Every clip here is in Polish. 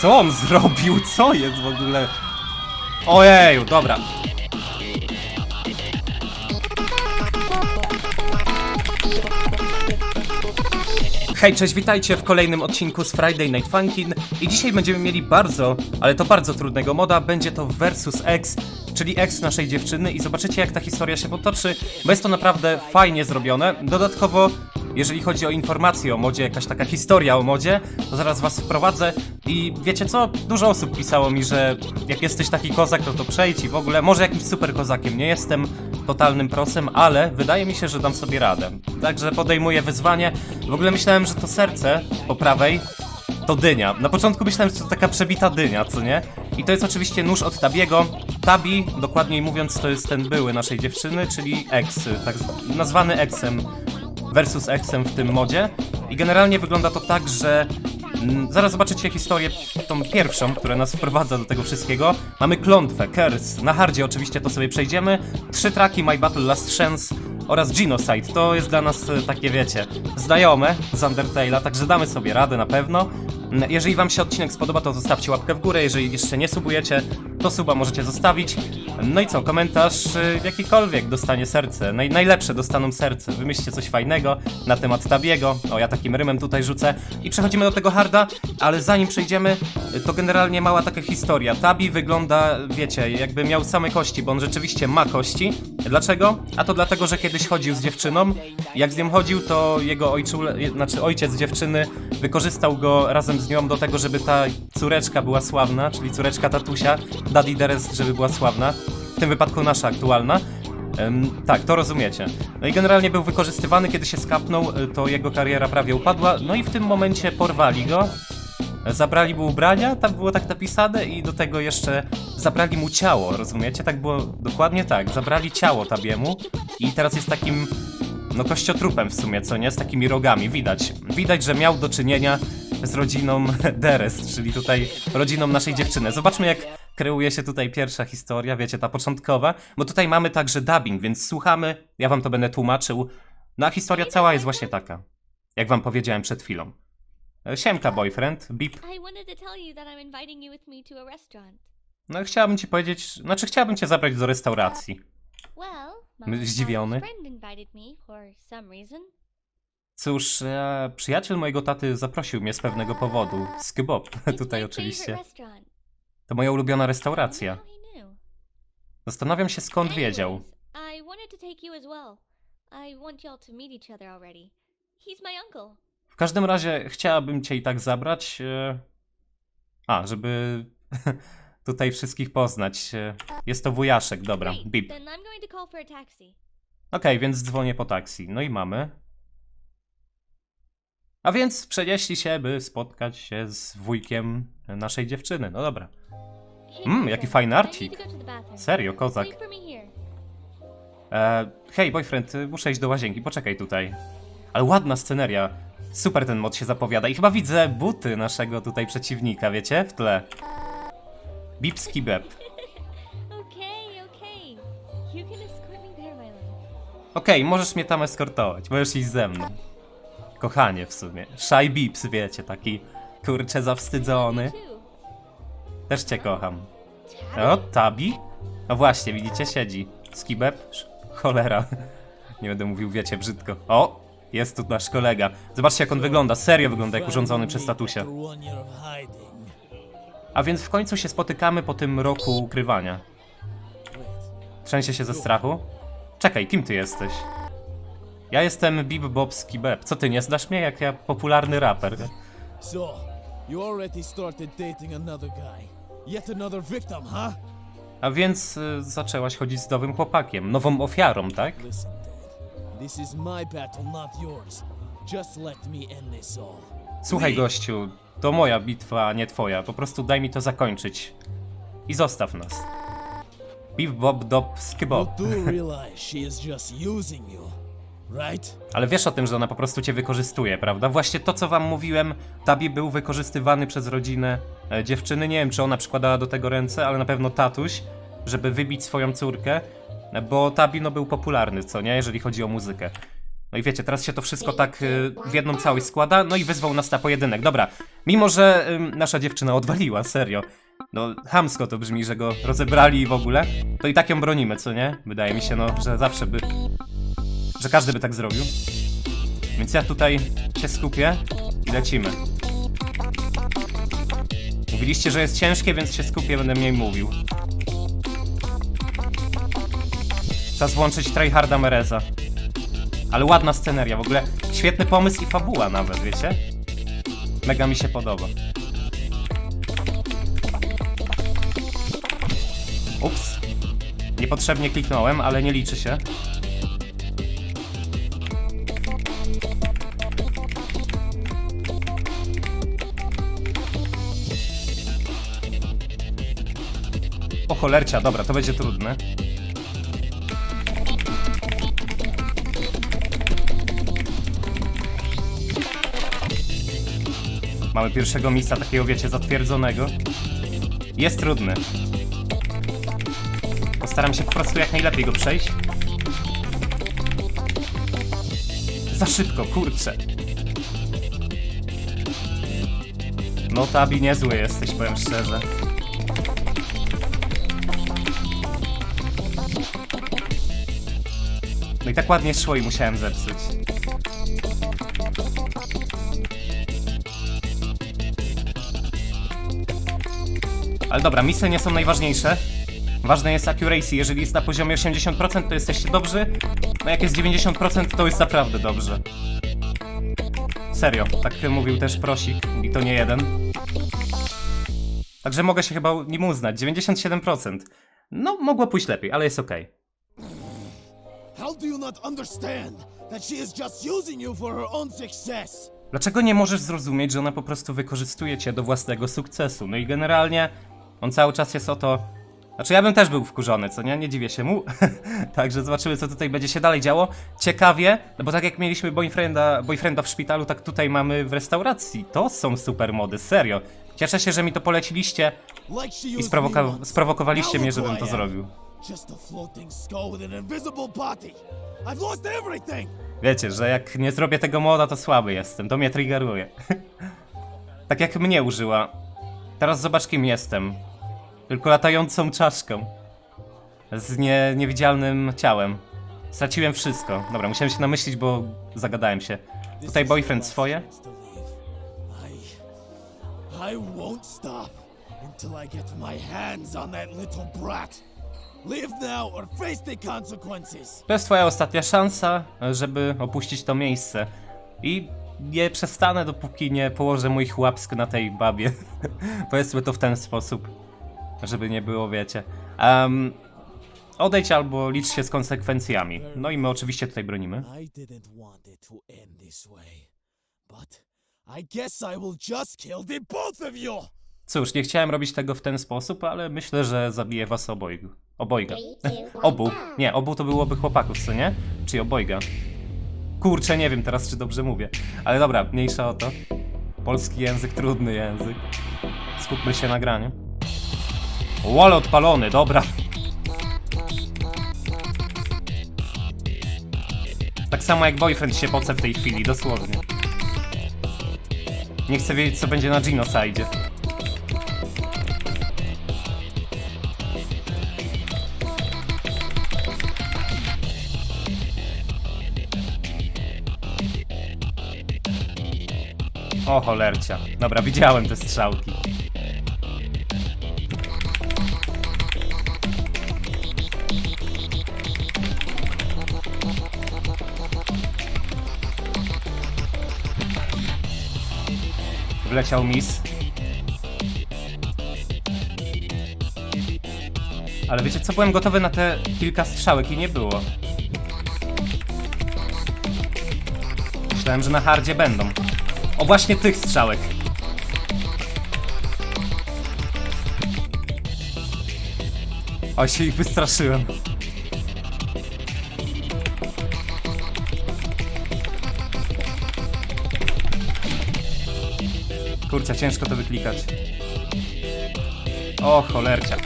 Co on zrobił? Co jest w ogóle? Ojeju, dobra. Hej, cześć, witajcie w kolejnym odcinku z Friday Night Funkin' i dzisiaj będziemy mieli bardzo, ale to bardzo trudnego moda, będzie to Versus X, czyli ex naszej dziewczyny i zobaczycie jak ta historia się potoczy, bo jest to naprawdę fajnie zrobione. Dodatkowo, jeżeli chodzi o informacje o modzie, jakaś taka historia o modzie, to zaraz was wprowadzę i wiecie co? Dużo osób pisało mi, że jak jesteś taki kozak, to to przejdź i w ogóle, może jakimś super kozakiem, nie jestem totalnym prosem, ale wydaje mi się, że dam sobie radę. Także podejmuję wyzwanie. W ogóle myślałem, że to serce po prawej to dynia. Na początku myślałem, że to taka przebita dynia, co nie? I to jest oczywiście nóż od Tabiego. Tabi, dokładniej mówiąc, to jest ten były naszej dziewczyny, czyli ex, tak zwa- nazwany exem versus exem w tym modzie. I generalnie wygląda to tak, że mm, zaraz zobaczycie historię, tą pierwszą, która nas wprowadza do tego wszystkiego. Mamy klątwę, curse, na hardzie oczywiście to sobie przejdziemy. Trzy traki My Battle Last Chance oraz Genocide. To jest dla nas e, takie, wiecie, znajome z Undertale'a, także damy sobie radę na pewno. Mm, Jeżeli wam się odcinek spodoba, to zostawcie łapkę w górę. Jeżeli jeszcze nie subujecie, to suba możecie zostawić. No i co, komentarz y, jakikolwiek dostanie serce. Naj, najlepsze dostaną serce. Wymyślcie coś fajnego na temat Tabiego. O, ja takim rymem tutaj rzucę. I przechodzimy do tego harda, ale zanim przejdziemy, y, to generalnie mała taka historia. Tabi wygląda, wiecie, jakby miał same kości, bo on rzeczywiście ma kości. Dlaczego? A to dlatego, że kiedyś chodził z dziewczyną. Jak z nią chodził, to jego ojczule, znaczy ojciec dziewczyny wykorzystał go razem z nią do tego, żeby ta córeczka była sławna, czyli córeczka tatusia, Daddy Derest, żeby była sławna. W tym wypadku nasza aktualna. Tak, to rozumiecie. No i generalnie był wykorzystywany, kiedy się skapnął, y, to jego kariera prawie upadła. No i w tym momencie porwali go, zabrali mu ubrania, tam było tak napisane i do tego jeszcze zabrali mu ciało, rozumiecie? Tak było dokładnie tak, zabrali ciało Tabiemu i teraz jest takim, no kościotrupem w sumie, co nie? Z takimi rogami, widać. Widać, że miał do czynienia z rodziną Derest, czyli tutaj rodziną naszej dziewczyny. Zobaczmy jak kreuje się tutaj pierwsza historia, wiecie, ta początkowa, bo tutaj mamy także dubbing, więc słuchamy, ja wam to będę tłumaczył. No a historia cała jest właśnie taka, jak wam powiedziałem przed chwilą. E, Siemka, boyfriend, bip. I wanted to tell you that I'm inviting you with me to a restaurant. No chciałabym ci powiedzieć, znaczy chciałabym cię zabrać do restauracji. Well, My- my zdziwiony. friend invited me for some reason. Cóż, e, przyjaciel mojego taty zaprosił mnie z pewnego powodu. Skybob, It's tutaj oczywiście. restaurant. To moja ulubiona restauracja. Zastanawiam się skąd wiedział. Anyways, I wanted to take you as well. I want y'all to meet each other already. He's my uncle. W każdym razie chciałabym cię i tak zabrać. E... A, żeby tutaj wszystkich poznać. E, Jest to wujaszek, dobra, Great, bip. then I'm going to call for a taxi. Okej, więc dzwonię po taksi. No i mamy. A więc przenieśli się, by spotkać się z wujkiem naszej dziewczyny. No dobra. Hey, Mm, jaki fajny arcik. Serio, kozak. E, hej, boyfriend, muszę iść do łazienki, poczekaj tutaj. Ale ładna sceneria. Super ten mod się zapowiada. I chyba widzę buty naszego tutaj przeciwnika, wiecie? W tle. Bipski beb. Okay, okay. Okej, możesz mnie tam eskortować, możesz iść ze mną. Kochanie w sumie. Shy Bips, wiecie, taki kurczę zawstydzony. Też cię kocham. O, Tabi? No właśnie, widzicie, siedzi. Skibeb? Sz- Cholera. Nie będę mówił, wiecie, brzydko. O! Jest tu nasz kolega. Zobaczcie, jak on wygląda. Serio wygląda jak urządzony przez tatusia. A więc w końcu się spotykamy po tym roku ukrywania. Trzęsie się ze strachu? Czekaj, kim ty jesteś? Ja jestem Bib Bob Skibeb. Co ty, nie znasz mnie? Jak ja popularny raper. So, you already started dating another guy. Yet another victim, huh? A więc y, zaczęłaś chodzić z nowym chłopakiem, nową ofiarą, tak? Listen, Dad. This is my battle, not yours. Just let me end this all. Słuchaj, gościu, to moja bitwa, a nie twoja. Po prostu daj mi to zakończyć. I zostaw nas. Bip Bob You Skibob. do realize she is just using you, right? Ale wiesz o tym, że ona po prostu cię wykorzystuje, prawda? Właśnie to, co wam mówiłem, Tabi był wykorzystywany przez rodzinę e, dziewczyny. Nie wiem, czy ona przykładała do tego ręce, ale na pewno tatuś, żeby wybić swoją córkę, e, bo Tabi no był popularny, co nie, jeżeli chodzi o muzykę. No i wiecie, teraz się to wszystko tak y, w jedną całość składa, no i wyzwał nas na pojedynek. Dobra, mimo że nasza dziewczyna odwaliła, serio. No, hamsko to brzmi, że go rozebrali i w ogóle, to i tak ją bronimy, co nie? Wydaje mi się, no, że zawsze by... że każdy by tak zrobił. Więc ja tutaj się skupię i lecimy. Mówiliście, że jest ciężkie, więc się skupię, będę mniej mówił. Czas włączyć tryharda Mereza. Ale ładna sceneria, w ogóle świetny pomysł i fabuła nawet, wiecie? Mega mi się podoba. Ups. Niepotrzebnie kliknąłem, ale nie liczy się. Cholercia, dobra, to będzie trudne. Mamy pierwszego miejsca takiego, wiecie, zatwierdzonego. Jest trudny. Postaram się po prostu jak najlepiej go przejść. Za szybko, kurczę. No Tabi, niezły jesteś, powiem szczerze. I tak ładnie szło i musiałem zepsuć. Ale dobra, misje nie są najważniejsze. Ważne jest accuracy. Jeżeli jest na poziomie 80%, to jesteście dobrzy. No jak jest 90%, to jest naprawdę dobrze. Serio, tak mówił też Prosik i to nie jeden. Także mogę się chyba nim uznać. 97%. No, mogło pójść lepiej, ale jest okej. How do you not understand that she is just using you for her own success? Dlaczego nie możesz zrozumieć, że ona po prostu wykorzystuje cię do własnego sukcesu? No i generalnie on cały czas jest o to. Znaczy, ja bym też był wkurzony, co nie? Nie dziwię się mu. Także zobaczymy, co tutaj będzie się dalej działo. Ciekawie, no bo tak jak mieliśmy boyfrienda, boyfrienda w szpitalu, tak tutaj mamy w restauracji. To są super mody, serio. Cieszę się, że mi to poleciliście i sprowoka- sprowokowaliście mnie, żebym to zrobił. Wiecie, że jak nie zrobię tego moda, to słaby jestem. To mnie triggeruje. tak jak mnie użyła. Teraz zobacz kim jestem. Tylko latającą czaszką. Z nie, niewidzialnym ciałem. Straciłem wszystko. Dobra, musiałem się namyślić, bo zagadałem się. Tutaj boyfriend swoje. I... Won't stop until I get my hands on that little brat. Leave now or face the consequences. To jest twoja ostatnia szansa, żeby opuścić to miejsce. I nie przestanę, dopóki nie położę moich łapsk na tej babie. Powiedzmy to w ten sposób, żeby nie było, wiecie. Um, odejdź albo licz się z konsekwencjami. No i my oczywiście tutaj bronimy. I didn't want it to end this way. But I guess I will just kill the both of you. Cóż, nie chciałem robić tego w ten sposób, ale myślę, że zabiję was obojgu. Obojga. Obu. Nie, obu to byłoby chłopaków, co nie? Czy obojga? Kurczę, nie wiem teraz, czy dobrze mówię. Ale dobra, mniejsza o to. Polski język, trudny język. Skupmy się na graniu. Wall odpalony, dobra. Tak samo jak boyfriend się poce w tej chwili, dosłownie. Nie chcę wiedzieć, co będzie na Genocide. O cholercia. Dobra, widziałem te strzałki. Wleciał mis. Ale wiecie co, byłem gotowy na te kilka strzałek i nie było. Myślałem, że na hardzie będą. O właśnie tych strzałek. O, się ich wystraszyłem. Kurczę, ciężko to wyklikać. O, cholercia.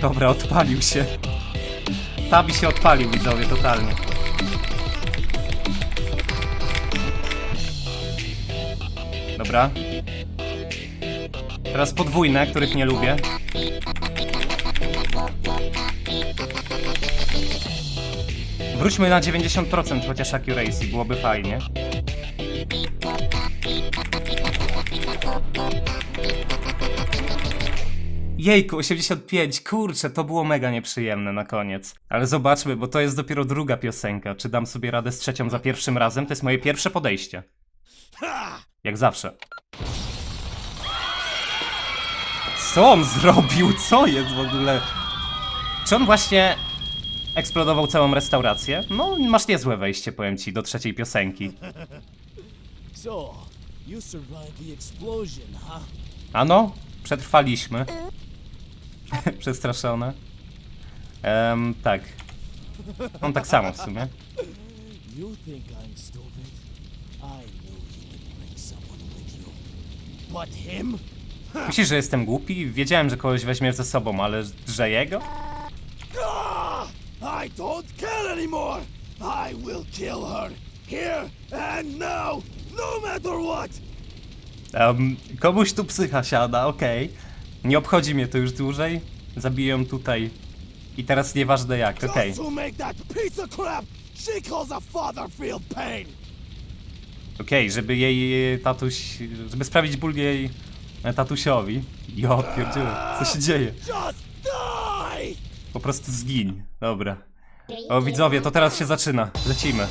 Dobra, odpalił się. Tabi się odpalił, widzowie, totalnie. Dobra. Teraz podwójne, których nie lubię. Wróćmy na 90% chociaż accuracy, byłoby fajnie. Jejku, 85, kurczę, to było mega nieprzyjemne na koniec. Ale zobaczmy, bo to jest dopiero druga piosenka. Czy dam sobie radę z trzecią za pierwszym razem? To jest moje pierwsze podejście. Jak zawsze. Co on zrobił? Co jest w ogóle? Czy on właśnie eksplodował całą restaurację? No, masz niezłe wejście, powiem ci, do trzeciej piosenki. So, you survived the explosion, huh? Ano, przetrwaliśmy. Przestraszone. Em, tak. On tak samo w sumie. You think I'm stupid? I knew you would bring someone with you. But him? Myślisz, że jestem głupi? Wiedziałem, że kogoś weźmiesz ze sobą, ale że jego? I don't care anymore! I will kill her! Here and now! No matter what! Em, komuś tu psycha siada, okej. Nie obchodzi mnie to już dłużej. Zabiję ją tutaj. I teraz nieważne jak, okej. Just to make that piece of crap she calls a father feel pain! Okej, żeby jej e, tatuś... Żeby sprawić ból jej e, tatusiowi. Jo, pierdziele, co się dzieje? Just die! Po prostu zgiń. Dobra. O widzowie, to teraz się zaczyna. Lecimy.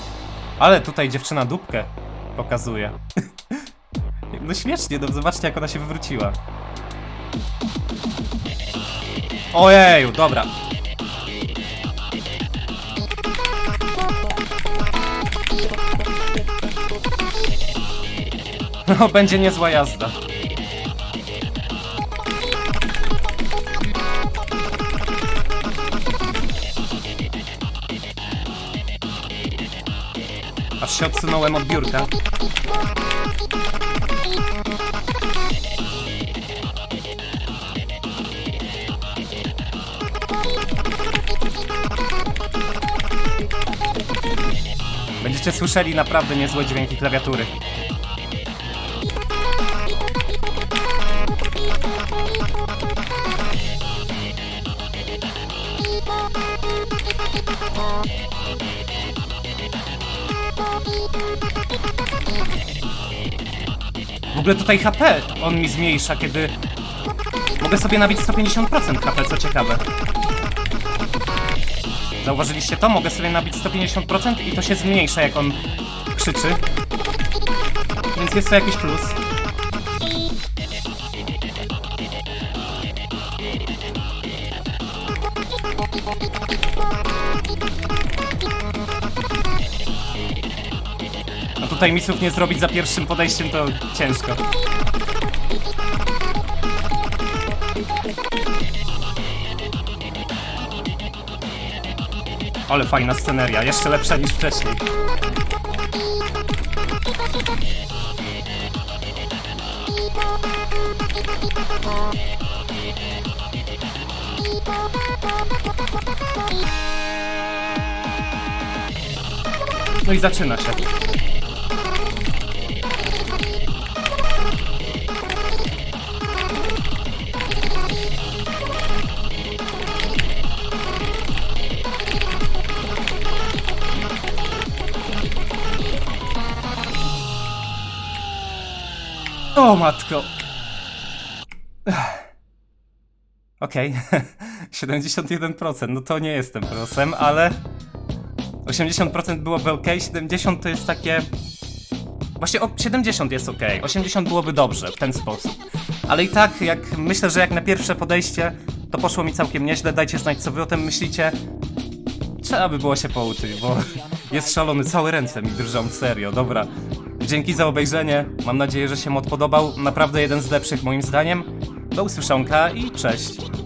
Ale tutaj dziewczyna dupkę pokazuje. No śmiesznie, no zobaczcie jak ona się wywróciła. Ojeju, dobra. No, będzie niezła jazda. Aż się odsunąłem od biurka. Będziecie słyszeli naprawdę niezłe dźwięki klawiatury. W ogóle tutaj HP on mi zmniejsza, kiedy mogę sobie nabić 150% HP, co ciekawe. Zauważyliście to? Mogę sobie nabić 150% i to się zmniejsza, jak on krzyczy. Więc jest to jakiś plus. No tutaj misów nie zrobić za pierwszym podejściem to ciężko. Ale fajna sceneria, jeszcze lepsza niż wcześniej. No i zaczyna się. O matko. Okej, 71%, no to nie jestem prosem, ale 80% byłoby ok, 70 to jest takie... Właśnie o, 70 jest ok, 80 byłoby dobrze w ten sposób. Ale i tak, jak myślę, że jak na pierwsze podejście, to poszło mi całkiem nieźle. Dajcie znać, co wy o tym myślicie. Trzeba by było się pouczyć, bo jest szalony, całe ręce mi drżą, serio, dobra. Dzięki za obejrzenie, mam nadzieję, że się mod podobał. Naprawdę jeden z lepszych moim zdaniem. Do usłyszonka i cześć.